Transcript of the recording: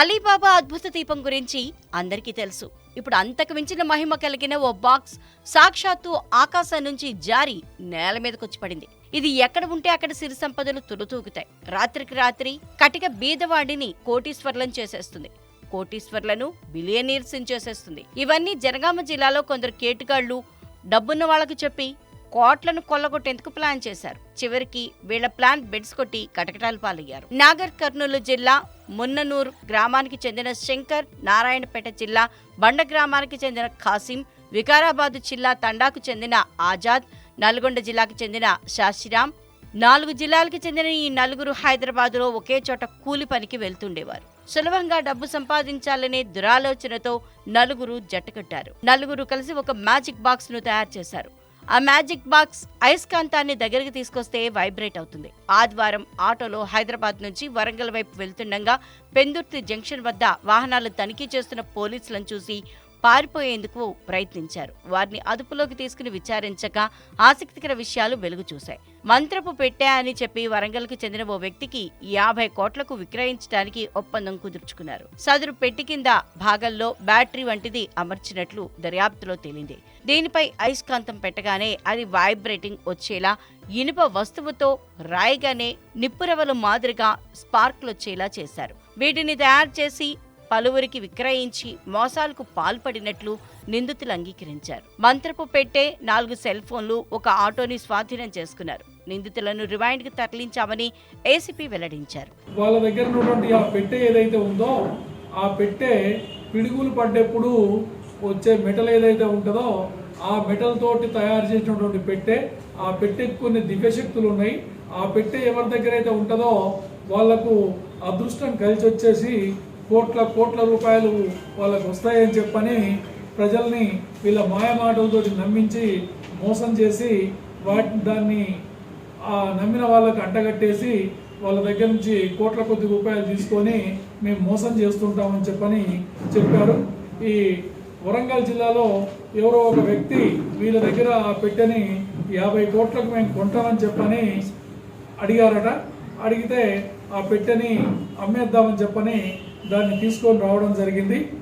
Alibaba అద్భుత దీపం గురించి అందరికీ తెలుసు. ఇప్పుడు అంతకు మించిన మహిమ కలిగిన ఓ బాక్స్ సాక్షాత్తు ఆకాశం నుంచి జారి నేల మీదకొచ్చి పడింది. ఇది ఎక్కడ ఉంటే అక్కడ సిరి సంపదలు తులుతూగుతాయి రాత్రికి రాత్రి కటిక బీదవాడిని కోటీశ్వర్లను చేసేస్తుంది. కోటీశ్వర్లను బిలియనీర్స్ చేసేస్తుంది. ఇవన్నీ జనగామ జిల్లాలో కొందరు కేటుగాళ్ళు డబ్బున్న వాళ్ళకు చెప్పి కోట్లను కొల్లగొట్టేందుకు ప్లాన్ చేశారు. చివరికి వీళ్ళ ప్లాన్ బెడ్స్ కొట్టి కటకటాలు పాలయ్యారు. నాగర్ కర్నూలు జిల్లా మున్ననూరు గ్రామానికి చెందిన శంకర్ నారాయణపేట జిల్లా బండ గ్రామానికి చెందిన ఖాసిం వికారాబాద్ జిల్లా తండాకు చెందిన ఆజాద్ నల్గొండ జిల్లాకు చెందిన శాశిరామ్ నాలుగు జిల్లాలకు చెందిన ఈ నలుగురు హైదరాబాదులో ఒకే చోట కూలి పనికి వెళ్తుండేవారు. సులభంగా డబ్బు సంపాదించాలనే దురాలోచనతో నలుగురు జట్టుకట్టారు నలుగురు కలిసి ఒక మ్యాజిక్ బాక్స్ను తయారు చేశారు. ఆ మ్యాజిక్ బాక్స్ అయస్కాంతాన్ని దగ్గరికి తీసుకొస్తే వైబ్రేట్ అవుతుంది. ఆదివారం ఆటోలో హైదరాబాద్ నుంచి వరంగల్ వైపు వెళ్తుండగా పెందుర్తి జంక్షన్ వద్ద వాహనాలు తనిఖీ చేస్తున్న పోలీసులను చూసి పారిపోయేందుకు ప్రయత్నించారు. వారిని అదుపులోకి తీసుకుని విచారించగా ఆసక్తికర విషయాలు వెలుగు చూశాయి. మంత్రపు పెట్టా అని చెప్పి వరంగల్కు చెందిన ఓ వ్యక్తికి యాభై కోట్లకు విక్రయించడానికి ఒప్పందం కుదుర్చుకున్నారు. సదరు పెట్టి కింద భాగంలో బ్యాటరీ వంటిది అమర్చినట్లు దర్యాప్తులో తేలింది. దీనిపై అయస్కాంతం పెట్టగానే అది వైబ్రేటింగ్ వచ్చేలా ఇనుప వస్తువుతో రాయిగానే నిప్పురవలు మాదిరిగా స్పార్క్లు వచ్చేలా చేశారు. వీటిని తయారు చేసి పలువురికి విక్రయించి మోసాలకు పాల్పడినట్లు నిందితులు అంగీకరించారు. మంత్రపు పెట్టే నాలుగు సెల్ ఫోన్లు ఒక ఆటోని స్వాధీనం చేసుకున్నారు. నిందితులను రిమాండ్కి తరలించామని ఏసీపీ వెల్లడించారు. వాళ్ళ దగ్గర ఉన్నటువంటి ఆ పెట్టె ఏదైతే ఉందో ఆ పెట్టె పిడుగులు పడ్డప్పుడు వచ్చే మెటల్ ఏదైతే ఉంటుందో ఆ మెటల్ తోటి తయారు చేసినటువంటి పెట్టె ఆ పెట్టెకి కొన్ని దివ్యశక్తులు ఉన్నాయి. ఆ పెట్టె ఎవరి దగ్గర అయితే ఉంటుందో వాళ్ళకు అదృష్టం కలిసి వచ్చేసి కోట్ల కోట్ల రూపాయలు వాళ్ళకు వస్తాయని చెప్పని ప్రజల్ని వీళ్ళ మాయమాటలతో నమ్మించి మోసం చేసి వాటి దాన్ని ఆ నమ్మిన వాళ్ళకు అంటగట్టేసి వాళ్ళ దగ్గర నుంచి కోట్ల కొద్ది రూపాయలు తీసుకొని మేము మోసం చేస్తుంటామని చెప్పని చెప్పారు. ఈ వరంగల్ జిల్లాలో ఎవరో ఒక వ్యక్తి వీళ్ళ దగ్గర ఆ పెట్టెని యాభై కోట్లకు మేము కొంటామని చెప్పని అడిగారట. అడిగితే ఆ పెట్టెని అమ్మేద్దామని చెప్పని దాన్ని తీసుకొని రావడం జరిగింది.